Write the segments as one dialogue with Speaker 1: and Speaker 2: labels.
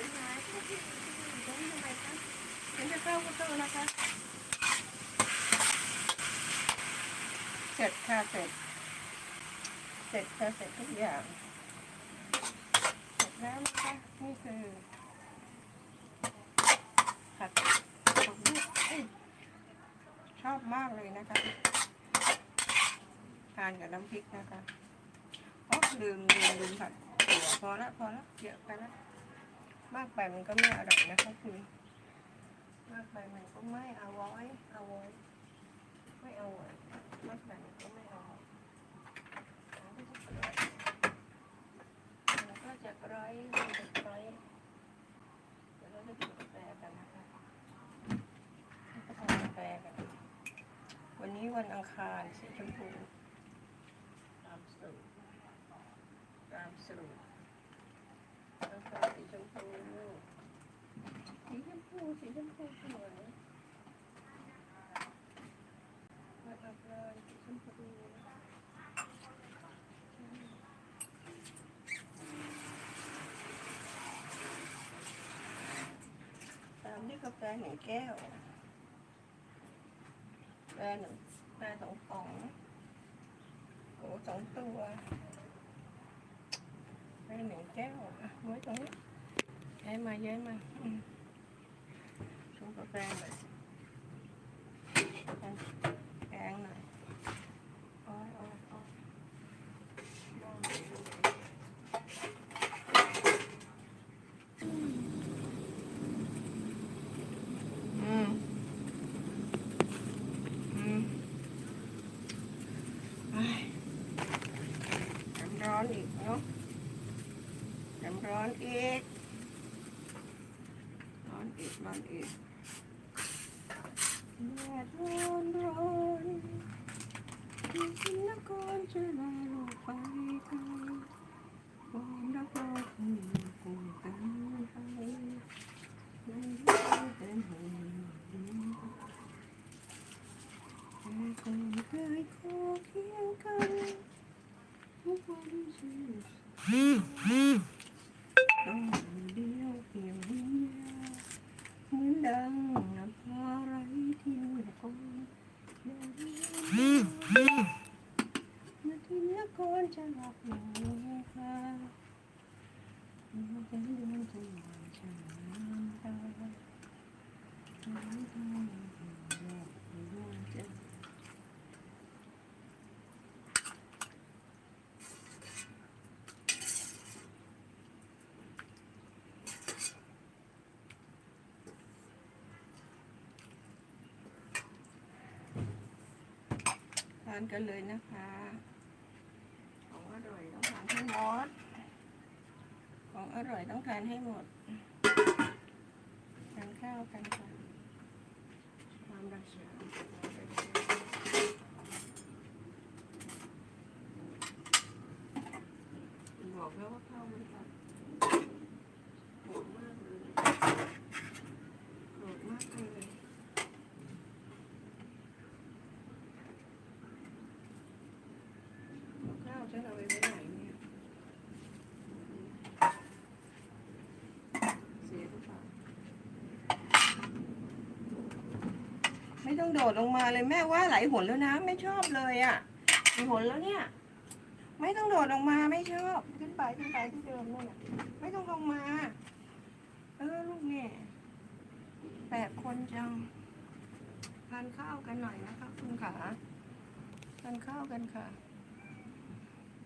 Speaker 1: ต่อไปไหนตรงนี้ทำไมคะฉันจะเข้าก็เข้านะคะ เสร็จค่ะเสร็จ เสร็จค่ะเสร็จทุกอย่าง เสร็จแล้วนะคะนี่คือผัดผักบุ้งชอบมากเลยนะคะ ทานกับน้ำพริกนะคะอ๋อลืมลืมลืมผัด พอละพอละเยอะไปละ มากไปมันก็ไม่อร่อยนะคะคือมากไปมันก็ไม่อาไว้เอาไว้ไม่อาไว้มากไปมันก็ไม่อาไว้มันก็จะกร้อยมันจะกร้อยเดี๋ยวเราจะกินกาแฟกันนะคะเราก็ทานกาแฟกันวันนี้วันอังคารสีชมพูตามสูตรตามสูตร นอังคารสีชมพูตามด้วยกาแฟหนึ่งแก้ว แปลหนึ่งแปลสองฟองโอ้สองตัวแปลหนึ่งแก้วอ่ะไว้ตรงนี้ย้ายมาย้ายมา không có tan rồi cạn này ôi ôi ôi ừ. Ừ. Cảm ơn đi nữa cảm ơn ít on it, on it là luôn rồi nhưng nó con chưa là lộ phải con. Con đã có cùng cùng cánh hay. Nên đến hồn còn hơi khô khiến cân không quan gì con điều hiểu nhau. Muốn đăng านกันเลยนะคะ ของอร่อยต้องทานให้หมด ของอร่อยต้องทานให้หมดทานข้าวกันค่ะความรักษาบอกแล้วว่าข้าวมันตัดโหดมากเลยโหดมากเลย ข้าว ฉันเอาไปไว้ไหนเนี่ยเสียหรือเปล่าไม่ต้องโดดลงมาเลยแม่ว่าไหลหนแล้วนะ ไม่ชอบเลยอะ่ะหลหนแล้วเนี่ย ไม่ต้องโดดลงมาไม่ชอบขึ้นไปขึ้นไปที่เดิมนั่นน่ะไม่ต้องลงมา เออลูกเนี่ยแปดคนจังทานข้าวกันหน่อยนะคะคุณขาทานข้าวกันค่ะ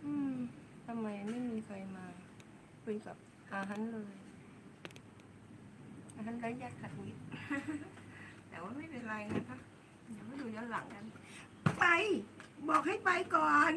Speaker 1: อืมทำไมไม่มีใครมาคุยกับอาหันเลยอาหันไร้ญาติขัดมิตรแต่ว่าไม่เป็นไรนะคะ เดี๋ยวมาดูย้อนหลังกัน ไป บอกให้ไปก่อน